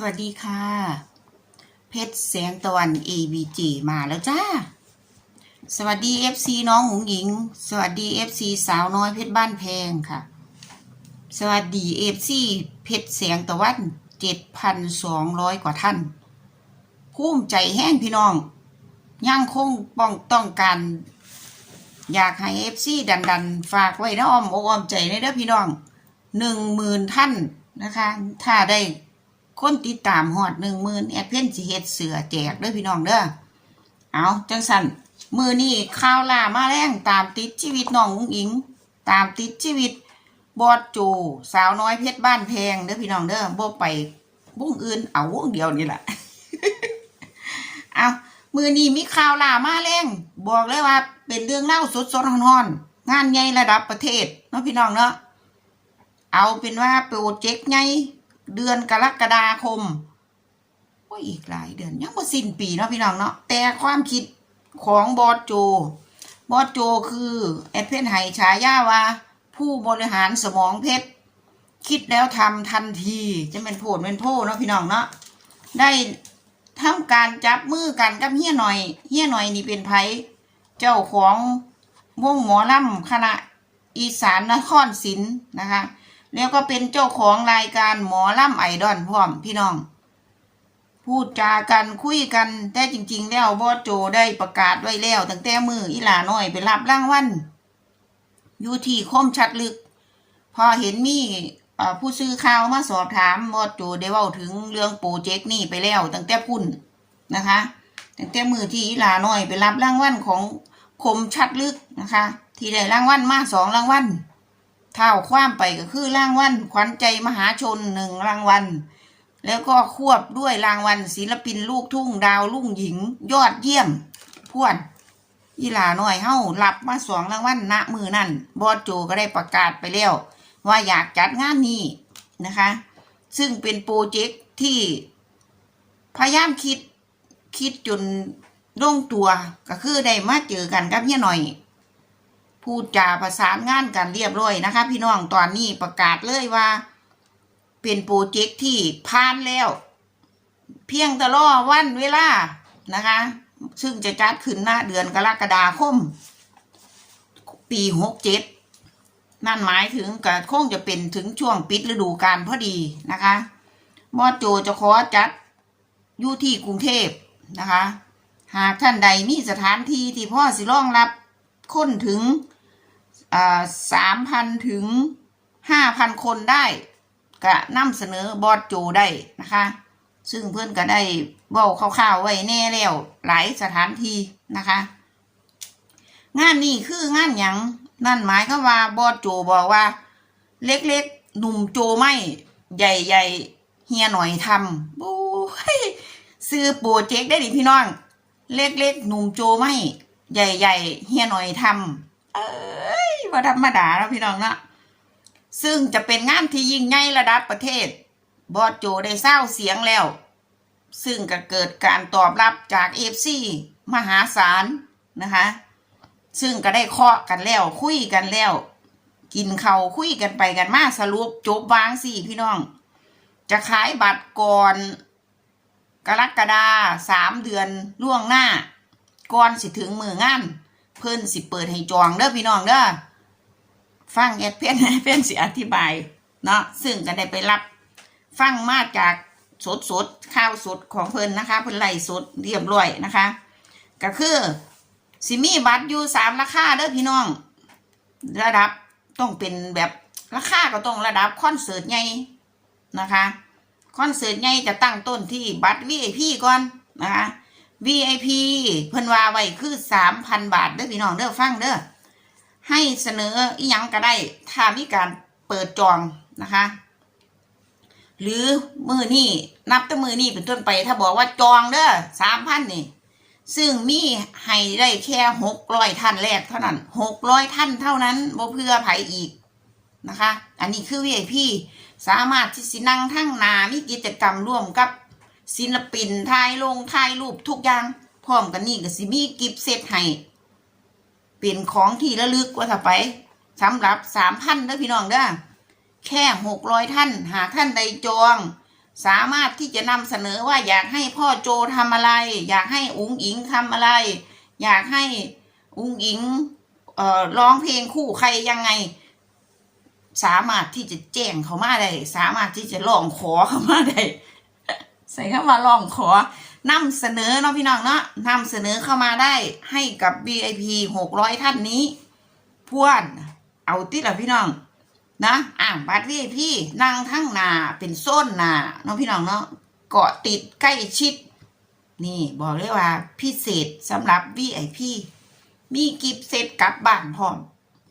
สวัสดีค่ะ เพชรแสงตะวัน ABG มาแล้วจ้า สวัสดี FC น้องหงหญิง สวัสดี FC สาวน้อยเพชรบ้านแพงค่ะ สวัสดี FC เพชรแสงตะวัน7,200กว่าท่านภูมิใจแห้งพี่น้องยังคงป้องต้องการ อยากให้ FC ดันดันฝากไว้นะอ้อมอกอ้อมใจในเด้อพี่น้องหนึ่งหมื่นท่านนะคะ ถ้าได้ คนติดตามหอดหนึ่งหมื่นแอดเพนสิเฮ็ดเสือแจกเด้อพี่น้องเด้อเอาจังสันมือนี่ข่าวล่ามาแรงตามติดชีวิตน้องอุ้งอิง ตามติดชีวิตบอดโจสาวน้อยเพชรบ้านแพงเด้อพี่น้องเด้อบ่ไปวงอื่นเอาวงเดียวนี่แหละเอามือนี้มีข่าวล่ามาแรงบอกเลยว่า เป็นเรื่องเล่าสดสดๆร้อนๆงานใหญ่ระดับประเทศเนาะพี่น้องเนาะเอาเป็นว่าโปรเจกต์ใหญ่ เดือนกรกฎาคมโอ้ยอีกหลายเดือนยังบ่สิ้นปีเนาะพี่น้องเนาะแต่ความคิดของบอสโจ บอสโจคือแอดเพนไห้ฉายาว่า ผู้บริหารสมองเพชรคิดแล้วทำทันทีจะเป็นโผดเป็นโพเนาะพี่น้องเนาะได้ทำการจับมือกันกับเฮียหน่อยเฮียหน่อยนี่เป็นไผเจ้าของวงหมอลำคณะอีสานนครศิลป์นะคะ แล้วก็เป็นเจ้าของรายการหมอลำไอดอลพร้อมพี่น้อง พูดจากันคุยกัน แต่จริง ๆ แล้วบอสโจได้ประกาศไว้แล้วตั้งแต่มืออีหลาน้อยไปรับร่างวัลอยู่ที่คมชัดลึก พอเห็นมี่ผู้ซื้อข่าวมาสอบถามบอสโจได้เว้าถึงเรื่องโปรเจกต์นี่ไปแล้วตั้งแต่พุ่นนะคะตั้งแต่มือที่อีหลาน้อยไปรับร่างวัลของคมชัดลึกนะคะ ที่ได้รางวัลมาสองร่างวัล เท่าความไปก็คือรางวัลขวัญใจมหาชนหนึ่งรางวัล แล้วก็ควบด้วยรางวัลศิลปินลูกทุ่งดาวลุ่งหญิง ยอดเยี่ยมพวนอีหลาน้อยเฮารับมาสองรางวัลณมือนั่นบอสโจก็ได้ประกาศไปแล้ว ว่าอยากจัดงานนี้นะคะ ซึ่งเป็นโปรเจกต์ที่พยายามคิดคิดจนลงตัวก็คือได้มาเจอกันกับเฮียหน่อย พูดจาประสานงานกันเรียบร้อยนะคะ พี่น้องตอนนี้ประกาศเลยว่า เป็นโปรเจกต์ที่ผ่านแล้ว เพียงแต่รอวันเวลานะคะ ซึ่งจะจัดขึ้นหน้าเดือนกรกฎาคม ปีหกเจ็ดนั่นหมายถึงก็คงจะเป็นถึงช่วงปิดฤดูกาลพอดีนะคะมอดโจจะขอจัดอยู่ที่กรุงเทพนะคะ หากท่านใดมีสถานที่ที่พ่อสิรองรับคนถึง สามพันถึงห้าพันคนได้ก็นำเสนอบอสโจได้นะคะ ซึ่งเพื่อนก็ได้เว้าคร่าวๆไว้แน่แล้วหลายสถานที่นะคะ งานนี้คืองานหยังนั่นหมายก็ว่าบอสโจบอกว่า เล็กๆหนุ่มโจไม่ใหญ่ๆเฮียหน่อยทำบู๊ยซื้อโปรเจกต์ได้ดิพี่น้อง เล็กๆหนุ่มโจไม่ใหญ่ๆเฮียหน่อยทำ เอ้ยว่าธรรมดาแล้วพี่น้องเนาะซึ่งจะเป็นงานที่ยิ่งใหญ่ระดับประเทศ บอสโจได้เศร้าเสียงแล้ว ซึ่งก็เกิดการตอบรับจากเอฟซีมหาศาลนะคะ ซึ่งก็ได้เคาะกันแล้ว คุยกันแล้ว กินเขาคุยกันไปกันมาสรุปจบวางสี่พี่น้อง จะขายบัตรก่อน กรกฎาสามเดือนล่วงหน้าก่อนสิถึงมืองาน เพิ่นสิเปิดให้จองเด้อพี่น้องเด้อฟังแอดเพนแอดเพนสิอธิบายเนาะซึ่งก็ได้ไปรับฟังมาจากสดสดข้าวสดของเพิ่นนะคะ เพิ่นไล่สดเรียบร้อยนะคะ ก็คือสิมีบัตรอยู่สามราคาเด้อพี่น้อง ระดับต้องเป็นแบบราคาก็ต้องระดับคอนเสิร์ตใหญ่นะคะคอนเสิร์ตใหญ่จะตั้งต้นที่บัตร VIP ก่อนนะคะ VIP เพิ่นว่าไว้คือสามพันบาทเด้อพี่น้องเด้อฟังเด้อให้เสนออีหยังก็ได้ถ้ามีการเปิดจองนะคะ หรือมือนี่นับแต่มือนี่เป็นต้นไป ถ้าบอกว่าจองเด้อสามพันนี่ ซึ่งมีให้ได้แค่หกร้อยท่านแรกเท่านั้นหกร้อยท่านเท่านั้นบ่เพื่อไผอีกนะคะ อันนี้คือ VIP สามารถที่สินั่งทั้งนามีกิจกรรมร่วมกับ ศิลปินถ่ายลงถ่ายรูปทุกอย่าง พร้อมกันนี่ก็สิมีกิฟต์เซตให้เป็นของที่ระลึกว่าถ้าไปสำหรับสามพันเด้อพี่น้องเด้อแค่หกร้อยท่าน หากท่านใดจอง สามารถที่จะนำเสนอว่าอยากให้พ่อโจทำอะไร อยากให้อุ๋งอิงทำอะไร อยากให้อุ๋งอิงเอ่อร้องเพลงคู่ใครยังไง สามารถที่จะแจ้งเขามาได้สามารถที่จะร้องขอเขามาได้ ส่เข้ามาร้องขอนำเสนอเนาะพี่น้องเนาะนำเสนอเข้ามาได้ให้กับ VIP หกร้อยท่านนี้พวนเอาติละพี่น้อง นะอะบัตร VIP นั่งทั้งนาเป็นโซนนาเนาะพี่น้องเนาะเกาะติดใกล้ชิด นี่บอกเลยว่าพิเศษสำหรับ VIP มีกิฟต์เซตกลับบ้านพร้อม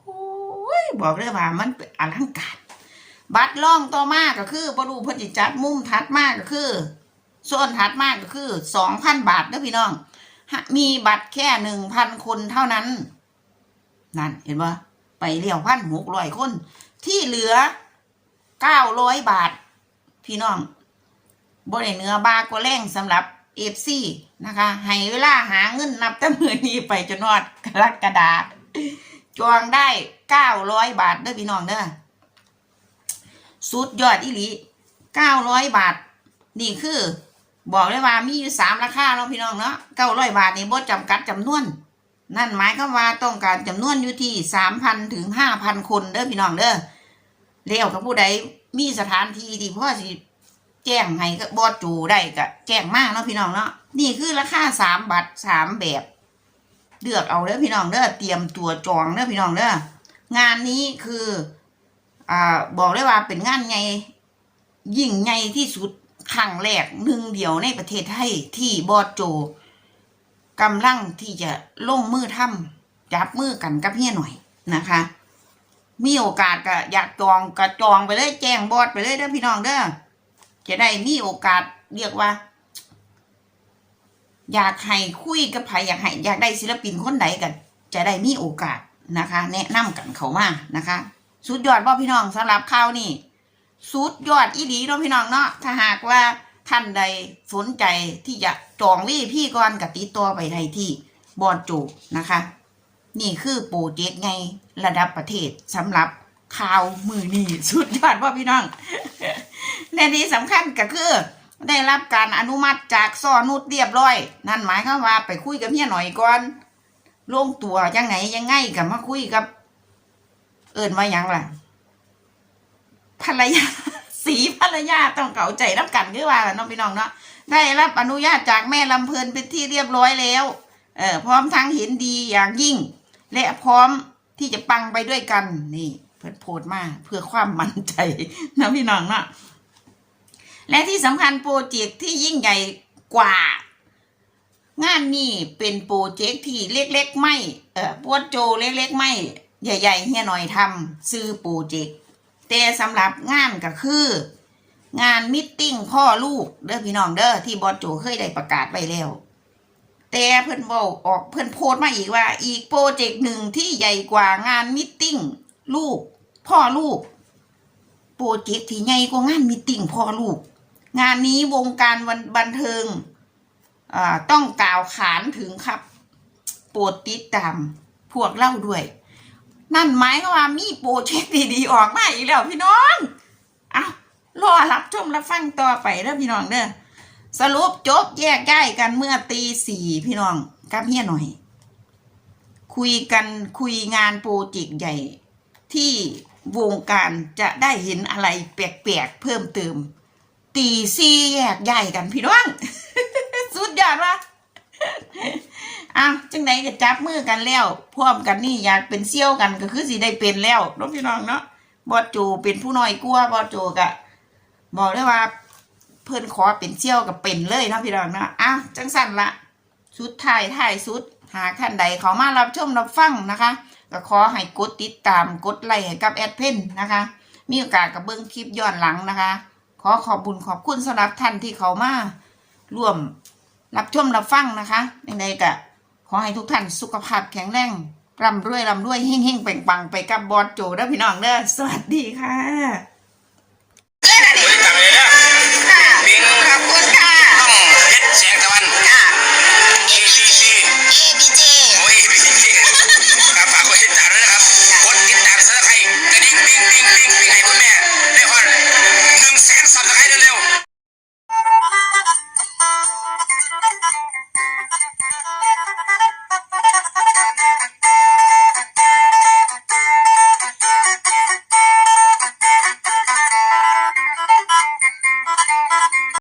โอ้ยบอกเลยว่ามันเป็นอลังการบัตรล่องต่อมาก็คือบรูเพนจิจัดมุมทัดมากก็คือ ส่วนถัดมากก็คือสองพันบาทเด้อพี่น้อง มีบัตรแค่หนึ่งพันคนเท่านั้น นั่นเห็นปะไปเลี้ยวพันหกร้อยคน ที่เหลือเก้าร้อยบาท พี่น้องบริเนื้อบากว่าแรงสำหรับเอฟซีนะคะ ให้เวลาหาเงินนับตั้งมือนี้ไปจนนอดกรกฎาจองได้เก้าร้อยบาทเด้อพี่น้องเด้อสุดยอดอีหลีเก้าร้อยบาท นี่คือ บอกเลยว่ามีอยู่สามราคาเนาะพี่น้องเนาะเก้าร้อยบาทนี่บ่จำกัดจำนวน นั่นหมายความว่าต้องการจำนวนอยู่ที่สามพันถึงห้าพันคนเด้อพี่น้องเด้อเลี้ยวกับผู้ใดมีสถานที่ที่พ่อสิแจ้งให้ก็บอดจูได้ก็แจ้งมากเนาะพี่น้องเนาะนี่คือราคาสามบัตรสามแบบ เลือกเอาเด้อพี่น้องเด้อเตรียมตัวจองเด้อพี่น้องเด้องานนี้คืออ่าบอกเลยว่าเป็นงานใหญ่ยิ่งใหญ่ที่สุด ครั้งแรกหนึ่งเดียวในประเทศไทยที่บอดโจกำลังที่จะลงมือทำจับมือกันกับเฮียหน่อยนะคะ มีโอกาสก็อยากจองก็จองไปเลยแจ้งบอดไปเลยเด้อพี่น้องเด้อจะได้มีโอกาสเรียกว่า อยากให้คุยกับใครอยากให้อยากได้ศิลปินคนใดกัน จะได้มีโอกาสนะคะ แนะนำกันเขามานะคะ สุดยอดบ่พี่น้องสำหรับข่าวนี่ สุดยอดอีหลีเนาะพี่น้องเนาะถ้าหากว่าท่านใดสนใจที่จะจองวีพี่ก่อนกับติดตัวไปได้ที่บอดจูนะคะ นี่คือโปรเจกต์ไงระดับประเทศสำหรับข่าวมือนี่สุดยอดว่าพี่น้องและที่สำคัญก็คือได้รับการอนุมัติจากซอนุดเรียบร้อย นั่นหมายความว่าไปคุยกับเมียหน่อยก่อนลงตัวยังไงยังไงกับมาคุยกับ เอินว่ายังล่ะ ภรรยาสีภรรยาต้องเก่าใจรับกันคือว่าล่ะน้องพี่น้องเนาะได้รับอนุญาตจากแม่ลำเพลินเป็นที่เรียบร้อยแล้วเออพร้อมทั้งเห็นดีอย่างยิ่ง และพร้อมที่จะปังไปด้วยกันนี่เพิ่นโพดมาเพื่อความมั่นใจนะพี่น้องเนาะและที่สำคัญโปรเจกต์ที่ยิ่งใหญ่กว่า งานนี้เป็นโปรเจกต์ที่เล็กๆไม่เออปวดโจเล็กๆไม่ใหญ่ๆเฮียหน่อยทำซื้อโปรเจกต์ แต่สำหรับงานก็คือ งานมิทติ้งพ่อลูกเด้อพี่น้องเด้อที่บอสโจเคยได้ประกาศไว้แล้ว แต่เพิ่อนบอกออกเพิ่อนโพสต์มาอีกว่า อีกโปรเจกต์หนึ่งที่ใหญ่กว่างานมิทติ้งลูก พ่อลูก โปรเจกต์ที่ใหญ่กว่างานมิทติ้งพ่อลูก งานนี้วงการวันบันเทิงต้องกล่าวขานถึงครับ โปรดติดตามพวกเล่าด้วย นั่นหมายความว่ามีโปรเจกต์ดีๆออกมาอีกแล้วพี่น้องเอารอรับชมรับฟังต่อไปเด้อพี่น้องเด้อสรุปจบแยกย้ายกันเมื่อตีสี่พี่น้องกับเฮียหน่อย คุยกันคุยงานโปรเจกต์ใหญ่ ที่วงการจะได้เห็นอะไรแปลกๆเพิ่มเติม ตีสี่แยกย้ายกันพี่น้อง สุดยอดวะ อ้าวจังไหนก็จับมือกันแล้วพร้อมกันนี่อยากเป็นเซี่ยวกันก็คือสิได้เป็นแล้วน้องพี่น้องเนาะบอดจูเป็นผู้น้อยกลัวบอดจูกะบอกได้ว่า เพิ่อนขอเป็นเซี่ยวกับเป็นเลยเนาะพี่น้องเนาะอ้าวจังสั่นละสุดท้ายท้ายสุดหากท่านใดเขามารับชมรับฟังนะคะ ก็ขอให้กดติดตามกดไลค์ให้กับแอดเพนนะคะ มีโอกาสกับเบิ้งคลิปย้อนหลังนะคะ ขอขอบบุญขอบคุณสำหรับท่านที่เขามาร่วมรับชมรับฟังนะคะยังไงก็ข อให้ทุกท่านสุขภาพแข็งแรงร่ำรวยร่ำรวยเฮงเฮงๆเป่งปังไปกับบอสโจเด้วพี่น้องเด้อสวัสดีค่ะบริจาคเลยนะปิงขอบคุณค่ะ